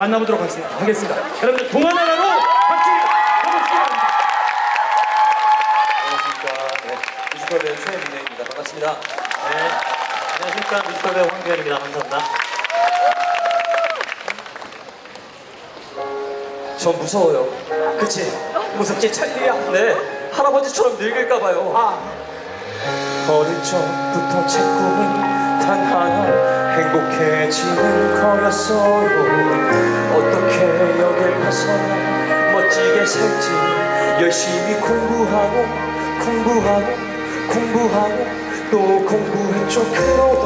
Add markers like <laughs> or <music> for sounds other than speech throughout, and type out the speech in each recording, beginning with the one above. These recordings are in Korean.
만나보도록 하겠습니다. 하겠습니다. 여러분들 동안하나로 같이 가봅시다. 안녕하십니까. 네, 뮤지컬 배우 최민혜입니다. 반갑습니다. 네, 안녕하십니까 뮤지컬 배우 황교현입니다. 감사합니다. 전 무서워요. 그치? 무섭지, 찰리야? 네. 할아버지처럼 늙을까봐요. 아. 어릴 적부터 제 꿈은 단 하나 행복해지는 거였어요. 어떻게 여길 벗어나 멋지게 살지? 열심히 공부하고 공부하고 공부하고 또 공부했죠 그러던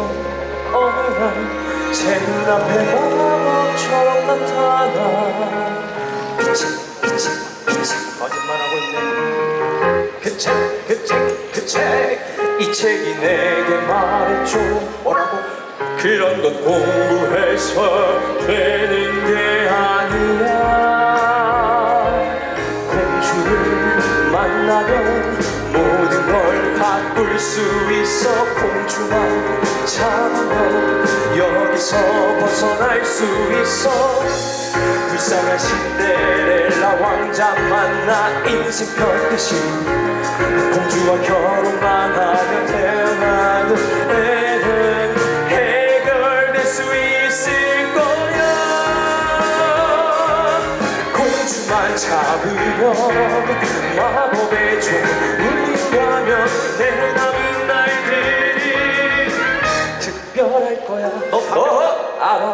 어느 날 제 눈앞에 마법처럼 나타나. 이책 이책 이책 거짓말하고 있네. 그 책 그 책 그책이 책이 내게 말했죠 뭐라고 그런 건 공부해서 되는 게 아니야. 공주를 만나면 모든 걸 바꿀 수 있어. 공주만 잡으면 여기서 벗어날 수 있어. 불쌍한 신데렐라 왕자 만나 인생 펴듯이 공주와 결혼만 하면 태어나는 애 잡으면 마법의 종 울린다면 내 남은 날들이 특별할 거야 어, 어, 알아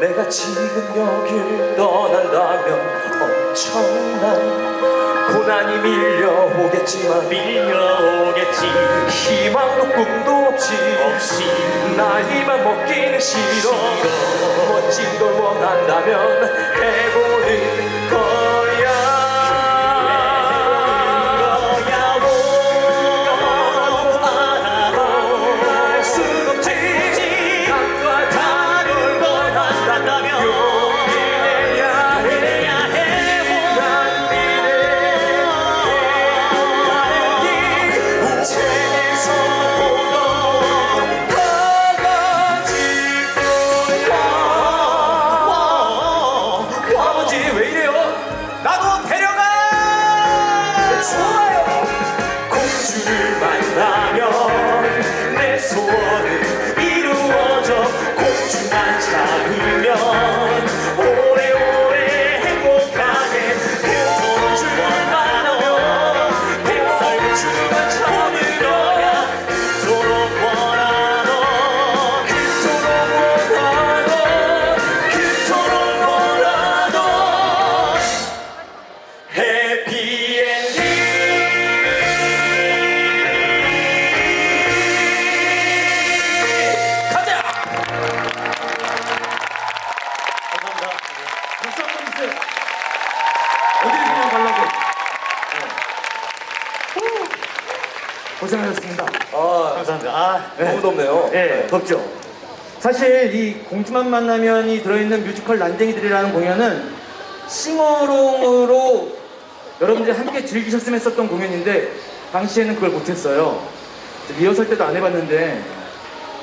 내가 지금 여길 떠난다면 엄청난 고난이 밀려오겠지만 밀려오겠지 희망도 꿈도 없이 없이 나이만 먹기는 싫어 멋진 걸 원한다면 공주만 잡으 어디를 그냥 가려고. 후. 고생하셨습니다. 아, 감사합니다. 아, 너무 덥네요. 예, 덥죠. 사실 이 공주만 만나면이 들어있는 뮤지컬 난쟁이들이라는 공연은 싱어롱으로 여러분들이 함께 즐기셨으면 했었던 공연인데 당시에는 그걸 못했어요. 리허설 때도 안 해봤는데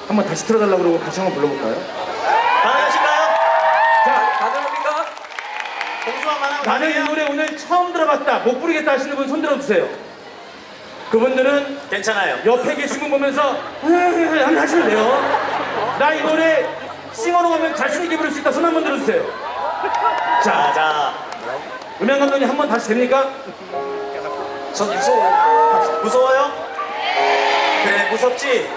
한번 다시 틀어달라고 그러고 다시 한번 불러볼까요? 공주만 만나면 나는 이? 노래 오늘 처음 들어봤다 못 부르겠다 하시는 분 손 들어 주세요 그분들은 괜찮아요. 옆에 계신 분 보면서 한번 하시면 돼요 나 이 노래 싱어로 하면 자신 있게 부를 수 있다 손 한번 들어주세요 자, 자. 음향 감독님 한 번 다시 됩니까? 전 무서워요. 무서워요? 그래, 무섭지?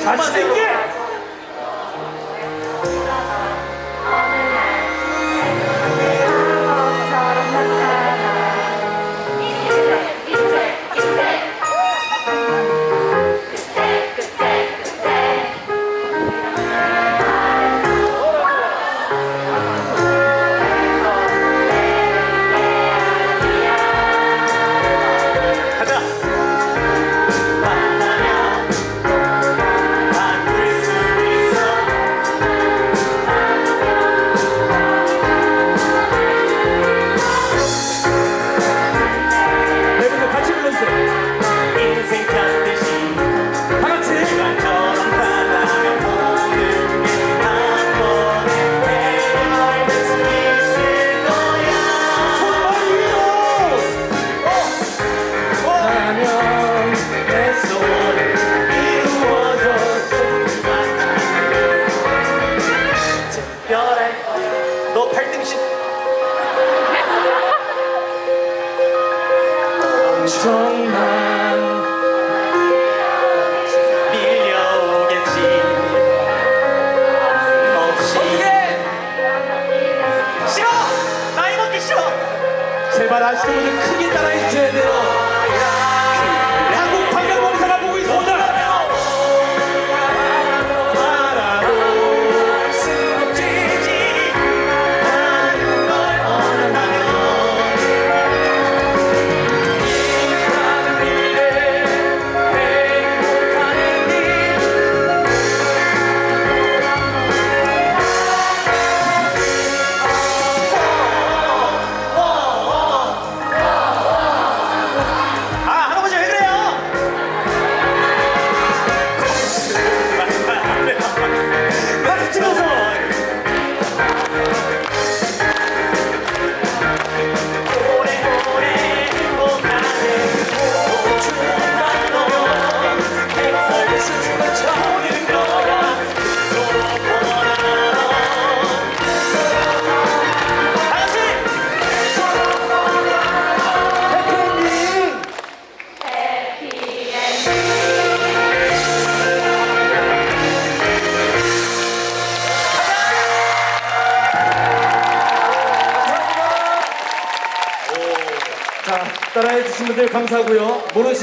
자신. 있게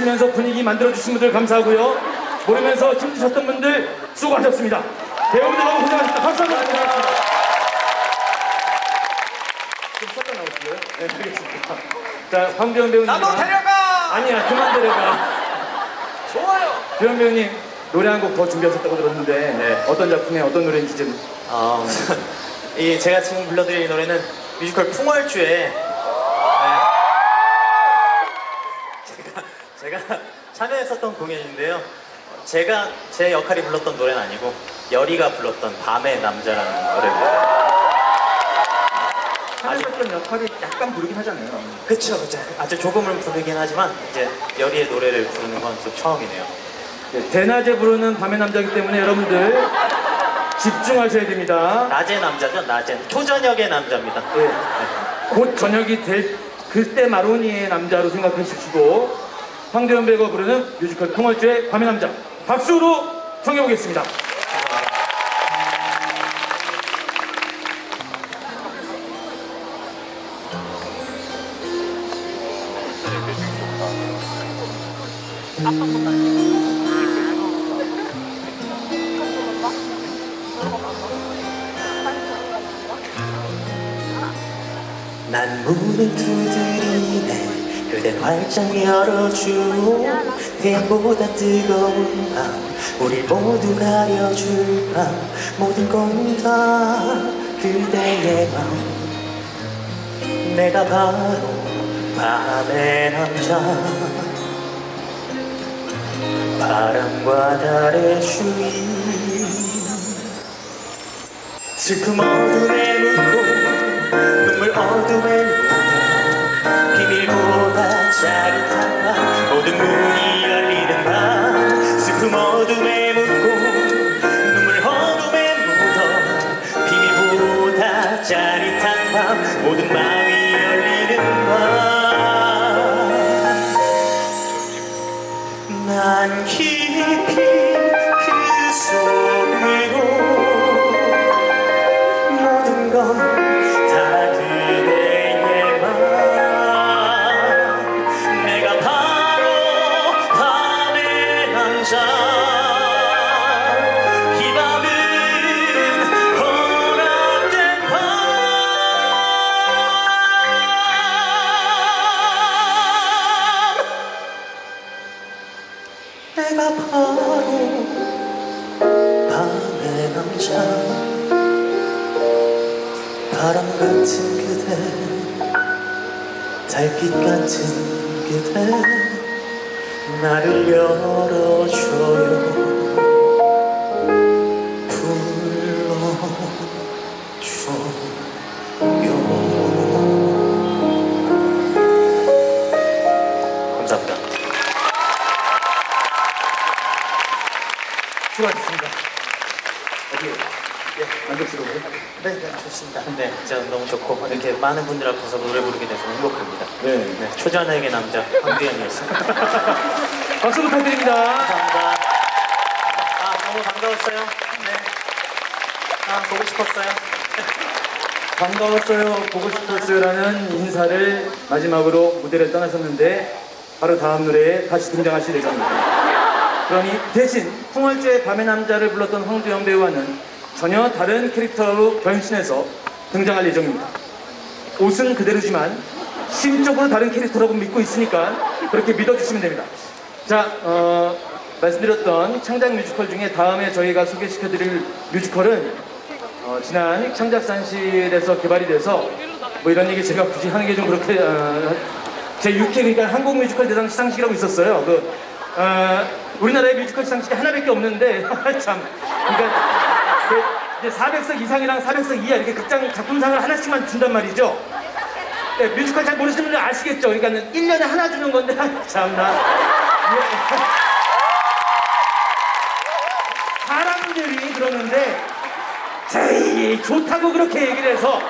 모르시면서 분위기 만들어 주신 분들 감사하고요. 모르면서 힘드셨던 분들 수고하셨습니다. 배우분들 너무 고생하셨습니다. 박수 한번 부탁드리겠습니다. 좀 쉬었다 나오실래요? 네, 알겠습니다. 자, 황대현 배우님. 나도 데려가 아니야, 그만 데려가. 좋아요 주현 배우님, 노래 한 곡 더 준비하셨다고 들었는데 네. 어떤 작품에 어떤 노래인지 좀 아, <laughs> 이 제가 지금 불러드릴 노래는 뮤지컬 풍월주에 제가 참여했었던 공연인데요. 제가 제 역할이 불렀던 노래는 아니고 열이가 불렀던 밤의 남자라는 노래입니다. 하셨던 역할이 약간 부르긴 하잖아요. 그쵸, 그쵸. 아주 조금은 부르긴 하지만 이제 열이의 노래를 부르는 건또 처음이네요. 네, 대낮에 부르는 밤의 남자이기 때문에 여러분들 집중하셔야 됩니다. 낮의 남자죠, 낮엔. 초저녁의 남자입니다. 네. 곧 저녁이 될 그때 마로니의 남자로 생각해 주시고 황대현 배우가 부르는 뮤지컬 통월주의 밤의 남자 박수로 청해 보겠습니다. 난 문을 두드리네 그댄 활짝 열어주오 태양보다 뜨거운 밤 우릴 모두 가려줄 밤 모든 건 다 그대의 마음. 내가 바로 밤의 남자. 바람과 달의 주인. 슬픔 어둠에 묻고 눈물 어둠에 문이 열리는 밤 슬픔 어둠에 바로 밤의 남자 바람 같은 그대 달빛 같은 그대 나를 열어줘요 예, 만족스러워요? 네, 네, 좋습니다. 네, 진짜 너무 좋고 이렇게 많은 분들 앞에서 노래 부르게 돼서 행복합니다. 네. 네, 초전에게 남자 황두현이었습니다. <laughs> 박수 부탁드립니다. 감사합니다. 아, 너무 반가웠어요. 네. 아, 보고 싶었어요. <laughs> 반가웠어요, 보고 싶었어요라는 인사를 마지막으로 무대를 떠나셨는데 바로 다음 노래에 다시 등장하실 예정입니다. 그러니 대신 풍월주의 밤의 남자를 불렀던 황두영 배우와는 전혀 다른 캐릭터로 변신해서 등장할 예정입니다. 옷은 그대로지만 심적으로 다른 캐릭터라고 믿고 있으니까 그렇게 믿어주시면 됩니다. 자, 어, 말씀드렸던 창작 뮤지컬 중에 다음에 저희가 소개시켜드릴 뮤지컬은 어, 지난 창작산실에서 개발이 돼서 뭐 이런 얘기 제가 굳이 하는 게 좀 그렇게 어, 제 6회 그러니까 한국 뮤지컬 대상 시상식이라고 있었어요. 그 어, 우리나라에 뮤지컬 시상식이 하나밖에 없는데 <laughs> 참 그러니까 그 이제 400석 이상이랑 400석 이하 이렇게 극장 작품상을 하나씩만 준단 말이죠. 네, 뮤지컬 잘 모르시는 분들 아시겠죠? 그러니까 1년에 하나 주는 건데, 참나. 사람들이 그러는데, 제일 좋다고 그렇게 얘기를 해서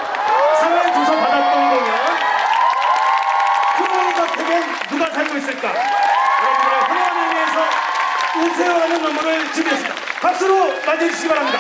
상을 주서 받았던 거면, 크로이 곁에는 누가 살고 있을까? 여러분들의 후원을 위해서 우세요 하는 눈물을 준비했습니다. 박수로 맞이해주시기 바랍니다.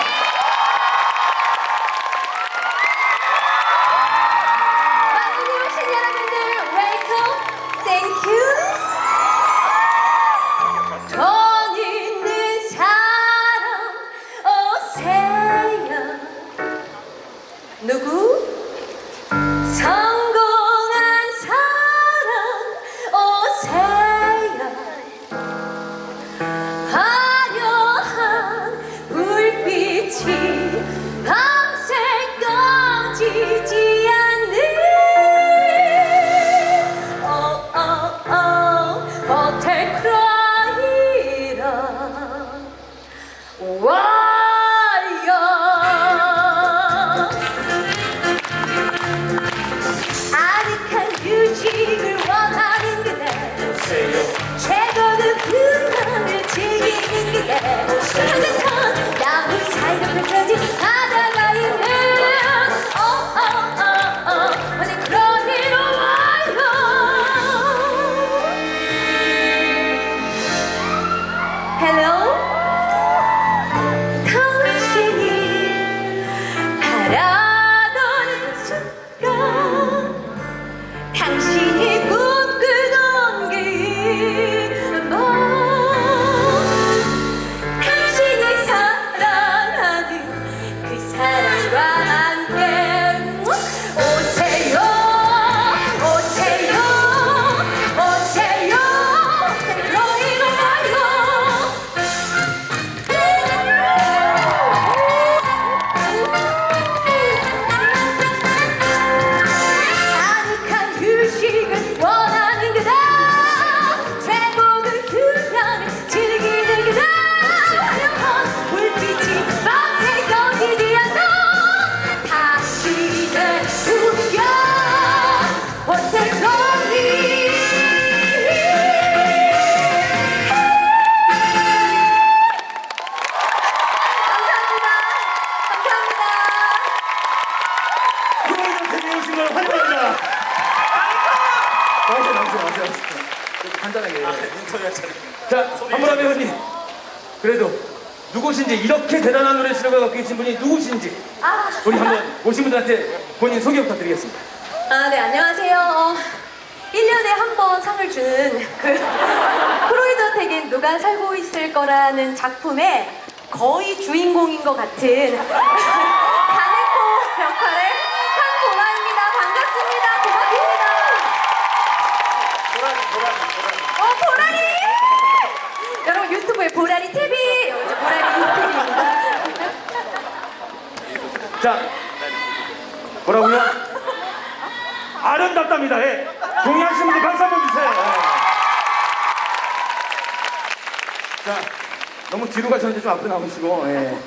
자, 한문아 배우님. 그래도 누구신지 이렇게 대단한 노래 실력을 갖고 계신 분이 누구신지 아. 우리 한번 오신 분들한테 본인 소개 부탁드리겠습니다. 아, 네, 안녕하세요. 어, 1년에 한 번 상을 주는 그 <laughs> 프로이저택엔 누가 살고 있을 거라는 작품의 거의 주인공인 것 같은 <laughs> 가네코 역할의 한보라입니다. 반갑습니다. 고맙습니다. 보라니, 보라니, 보라니. 어, 보라리! 유튜브에 보라리 TV! 보라리 유튜브입니다. 자, 뭐라고요? 아름답답니다. 예. 동의하시는 분들 박수 한번 주세요. 예. 자, 너무 뒤로 가셨는데 좀 앞으로 나오시고. 예.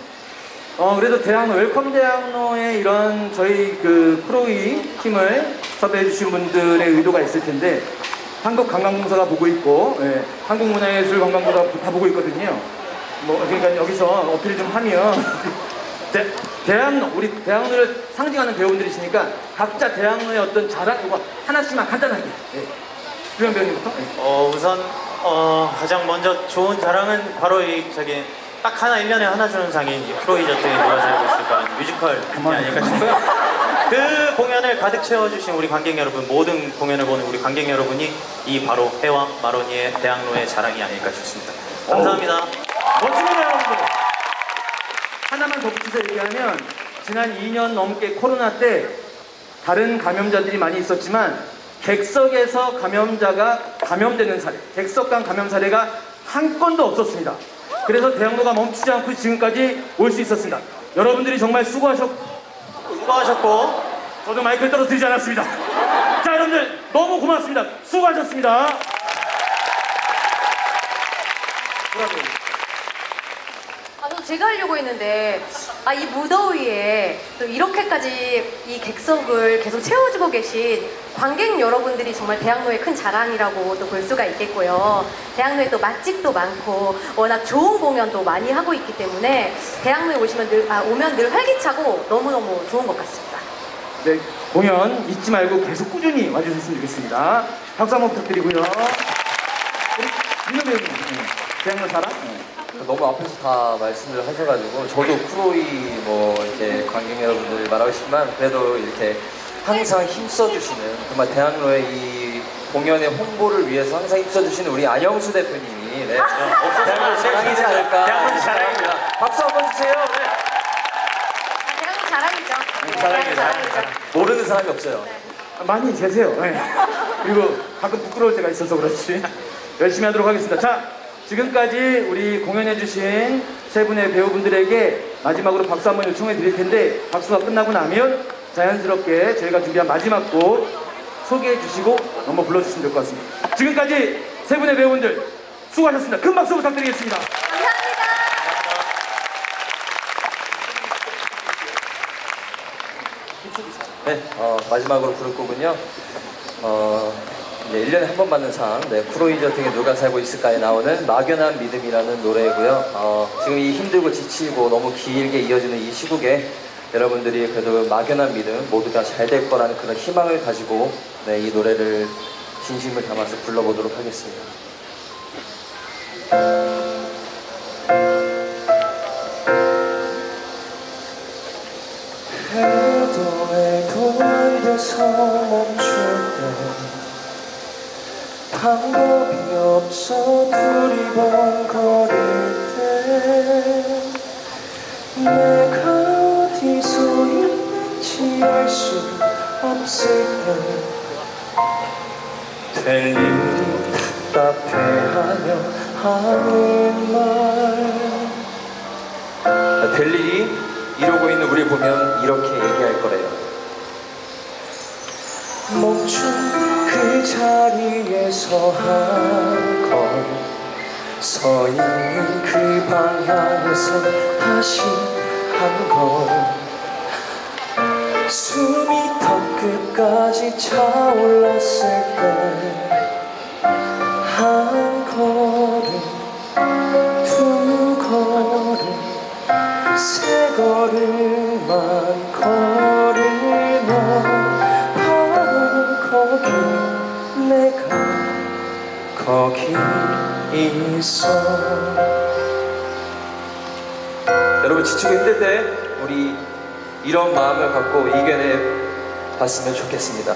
어, 그래도 대학로, 웰컴 대학로에 이런 저희 그 프로이 팀을 섭외해 주신 분들의 의도가 있을 텐데, 한국관광공사가 보고 있고, 예, 한국문화예술관광부가 다 보고 있거든요. 뭐, 그러니까 여기서 어필 좀 하면, <laughs> 자, 대학로 우리 대학로를 상징하는 배우분들이시니까 각자 대학로의 어떤 자랑 이거 하나씩만 간단하게. 네. 주영 배우님부터. 네. 어, 우선 어, 가장 먼저 좋은 자랑은 바로 이 저기 딱 하나 1년에 하나 주는 이 프로이저트에 누가 살고 있을까 뮤지컬이 아닐까 싶고요. 그 공연을 가득 채워주신 우리 관객 여러분, 모든 공연을 보는 우리 관객 여러분이 이 바로 해와 마로니의 대학로의 자랑이 아닐까 싶습니다. 감사합니다. 멋집니다, 여러분들. 하나만 덧붙여서 얘기하면 지난 2년 넘게 코로나 때 다른 감염자들이 많이 있었지만 객석에서 감염자가 감염되는 사례, 객석 간 감염 사례가 한 건도 없었습니다. 그래서 대학로가 멈추지 않고 지금까지 올 수 있었습니다. 여러분들이 정말 수고하셨고 수고하셨고 저도 마이크를 떨어뜨리지 않았습니다. 자, 여러분들 너무 고맙습니다. 수고하셨습니다. 아, 저 제가 하려고 했는데, 아, 이 무더위에 또 이렇게까지 이 객석을 계속 채워주고 계신 관객 여러분들이 정말 대학로의 큰 자랑이라고 또 볼 수가 있겠고요. 대학로에 또 맛집도 많고, 워낙 좋은 공연도 많이 하고 있기 때문에 대학로에 오시면 늘, 아, 오면 늘 활기차고 너무너무 좋은 것 같습니다. 네, 공연 잊지 말고 계속 꾸준히 와주셨으면 좋겠습니다. 박수 한번 부탁드리고요. 우리 민호 배우님, 네. 대학로 사랑? 네. 너무 앞에서 다 말씀을 하셔가지고 저도 프로이 뭐 이렇게 관객 여러분들 말하고 싶지만 그래도 이렇게 항상 힘써주시는 정말 대학로의 이 공연의 홍보를 위해서 항상 힘써주시는 우리 안영수 대표님이 네. 대학로 자랑이지 않을까 대학로 자랑입니다. 생각합니다. 박수 한 번 주세요. 네. 아, 대학로 자랑이죠. 네, 자랑이죠. 자랑이죠. 모르는 사람이 없어요. 많이 재세요. 네. 그리고 가끔 부끄러울 때가 있어서 그렇지. <laughs> 열심히 하도록 하겠습니다. 자, 지금까지 우리 공연해주신 세 분의 배우분들에게 마지막으로 박수 한번 요청해 드릴 텐데 박수가 끝나고 나면 자연스럽게 저희가 준비한 마지막 곡 소개해 주시고 넘어 불러주시면 될 것 같습니다. 지금까지 세 분의 배우분들 수고하셨습니다. 큰 박수 부탁드리겠습니다. 감사합니다. 네, 어, 마지막으로 부를 곡은요. 어, 이제 1년에 한 번 받는 상, 네, 프로이저 등에 누가 살고 있을까에 나오는 막연한 믿음이라는 노래고요. 어, 지금 이 힘들고 지치고 너무 길게 이어지는 이 시국에 여러분들이 그래도 막연한 믿음 모두 다잘될 거라는 그런 희망을 가지고 네, 이 노래를 진심을 담아서 불러보도록 하겠습니다. 해도 해도 안 돼서 멈출 때 방법이 없어 두리번거릴 때 내가 어디서 있는지 알 수 없을 때될 일이 답답해하며 하는 말 아, 될 일이 이러고 있는 우리 보면 이렇게 얘기할 거래요. 멈춘 그 자리에서 한 걸음 서 있는 그 방향에서 다시 한 걸음 숨이 턱 끝까지 차올랐을 때한 걸음 두 걸음 세 걸음만 있어. 여러분 지치고 힘들 때 우리 이런 마음을 갖고 이겨내 봤으면 좋겠습니다.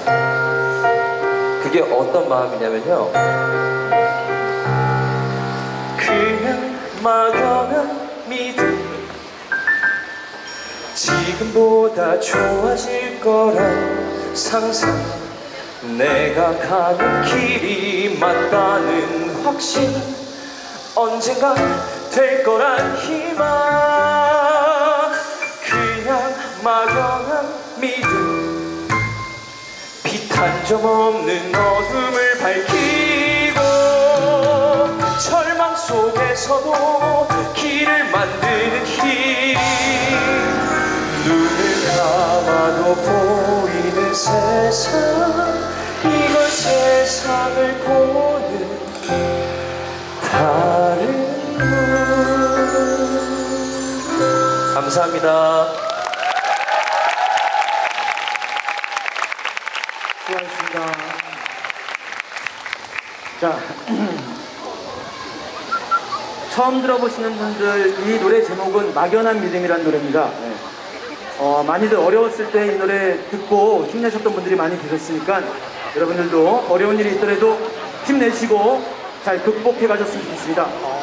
그게 어떤 마음이냐면요. 그냥 막연한 믿음. 지금보다 좋아질 거란 상상. 내가 가는 길이 맞다는 확신 언젠가 될 거란 희망. 그냥 막연한 믿음. 빛한 점 없는 어둠을 밝히고 절망 속에서도 길을 만드는 힘. 눈을 감아도 보이는 세상 이건 세상을 보 감사합니다. 수고하셨습니다. 자, <clears throat> 처음 들어보시는 분들 이 노래 제목은 막연한 믿음이라는 노래입니다. 어, 많이들 어려웠을 때 이 노래 듣고 힘내셨던 분들이 많이 계셨으니까 여러분들도 어려운 일이 있더라도 힘내시고 잘 극복해 가셨으면 좋겠습니다.